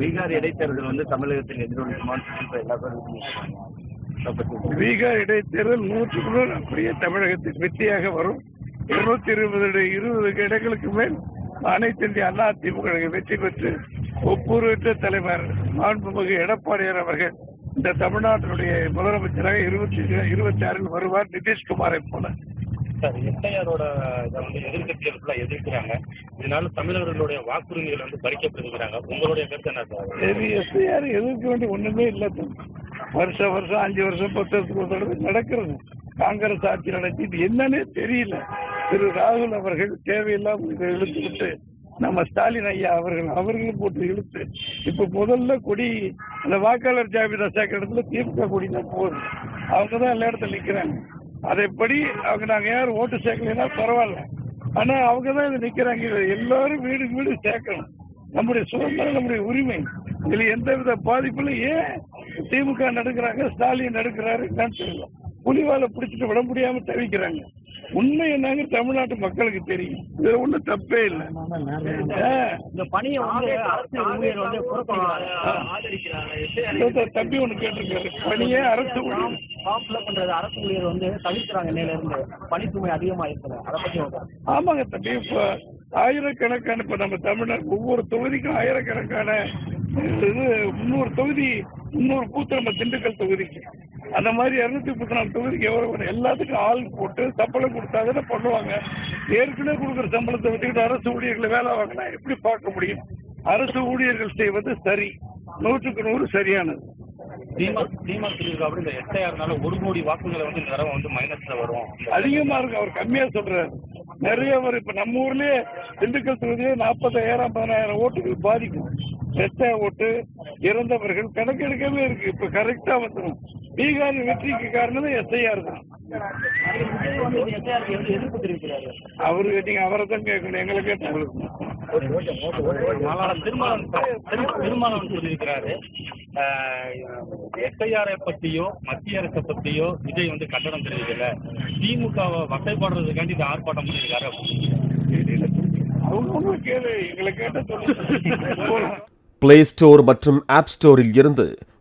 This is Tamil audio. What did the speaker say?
பீகார் இடைத்தேர்தல் வந்து தமிழகத்தில் பத்தி பீகார் இடைத்தேர்தல் நூற்றுக்கு நூறு அப்படியே தமிழகத்தில் வெற்றியாக வரும். இருநூத்தி இருபது இருபது இடங்களுக்கு மேல் அனைத்து இந்திய அண்ணா திமுக வெற்றி பெற்று ஒப்புரவற்ற தலைவர் மாண்புமிகு எடப்பாடியார் அவர்கள் இந்த தமிழ்நாட்டினுடைய முதலமைச்சராக இருபத்தி இருபத்தி ஆறில் வருவார் நிதிஷ்குமாரை போல. சார் எஸ்ஐஆரோட இதை வந்து எதிர்கட்சிகள் ஃபுல்லாக எதிர்க்கிறாங்க. இதனால தமிழர்களுடைய வாக்குரிமைகள் வந்து பறிக்கப்படுகிறாங்க உங்களுடைய கருத்து என்ன சார்? சரி எஸ்ஐஆர் எதிர்க்க வேண்டிய ஒண்ணுமே இல்லை தம்பி. வருஷம் வருஷம் அஞ்சு வருஷம் பத்து வருஷத்துக்கு ஒரு தடவை நடக்கிறது. காங்கிரஸ் ஆட்சி நடத்தி இது என்னன்னே தெரியல. திரு ராகுல் அவர்கள் தேவையில்லாமல் இதை இழுத்து விட்டு நம்ம ஸ்டாலின் ஐயா அவர்கள் அவர்களும் போட்டு இழுத்து இப்ப முதல்ல கொடி அந்த வாக்காளர் ஜாபிதா சேர்க்கிற இடத்துல திமுக கொடி தான் போகுது அவங்க தான் எல்லா இடத்துல நிக்கிறாங்க. அதைப்படி அவங்க நாங்க யாரும் ஓட்டு சேர்க்கலைன்னா பரவாயில்ல. ஆனா அவங்க தான் இது நிக்கிறாங்க. எல்லாரும் வீடு வீடு சேர்க்கணும். நம்முடைய சுதந்திரம் நம்முடைய உரிமை. இதுல எந்த வித பாதிப்புல ஏன் திமுக நடக்கிறாங்க ஸ்டாலின் நடக்கிறாரு என்னன்னு புலிவால பிடிச்சிட்டு விட முடியாம தவிக்கிறாங்க. உண்மை என்னங்க தமிழ்நாட்டு மக்களுக்கு தெரியும். இதுல ஒண்ணும் தப்பே இல்லை. இந்த பணியை தம்பி ஒண்ணு கேட்டிருக்காரு. பணியே அரசு பண்றது அரசு ஊழியர் வந்து தவிர்க்கிறாங்க இன்னையில இருந்து பணிச்சுமை அதிகமா அதை பத்தி. ஆமாங்க தம்பி. இப்ப ஆயிரக்கணக்கான இப்ப நம்ம தமிழ்நாடு ஒவ்வொரு தொகுதிக்கும் ஆயிரக்கணக்கான இது முந்நூறு தொகுதி முந்நூறு பூத்து நம்ம திண்டுக்கல் தொகுதிக்கு. அந்த மாதிரி இருநூத்தி முப்பத்தி நாலு தொகுதிக்கு எவ்வளவு? எல்லாத்துக்கும் ஆள் போட்டு சம்பளம் கொடுத்தா தானே பண்ணுவாங்க. ஏற்கனவே கொடுக்குற சம்பளத்தை வச்சுக்கிட்டு அரசு ஊழியர்களை வேலை வாங்கினா எப்படி பார்க்க முடியும்? அரசு ஊழியர்கள் செய்வது சரி. நூற்றுக்கு நூறு சரியானது. ஒரு கோடி வாக்குகளை வந்து இந்த தடவை வந்து மைனஸ்ல வரும். அதிகமா இருக்கு. அவர் கம்மியா சொல்றாரு. நிறைய வரும் இப்ப நம்ம ஊர்லயே திண்டுக்கல் தொகுதியிலே நாற்பதாயிரம் பதினாயிரம் ஓட்டுகள் பாதிக்கும் செத்த ஓட்டு இறந்தவர்கள் கணக்கெடுக்கவே இருக்கு. இப்ப கரெக்டா வந்துடும் பீகார் வெற்றிக்கு காரணம் எஸ்ஐஆர் தான். அவரு நீங்க அவரை தான் கேட்கணும் எங்களை கேட்டாங்க ஆனால் திருமாவளவன் திரு- திருமாவளவன் சொல்லியிருக்கிறாரு. எஸ்ஐஆரை பத்தியோ மத்திய அரசை பத்தியோ விஜய் வந்து கண்டனம் தெரிவிக்கல. திமுகவை வசைப்படுறதுக்காண்டி இந்த ஆர்ப்பாட்டம் பண்ணியிருக்காரு கேளு எங்களை கேட்ட பிளே ஸ்டோர் மற்றும் ஆப் ஸ்டோரில் இருந்து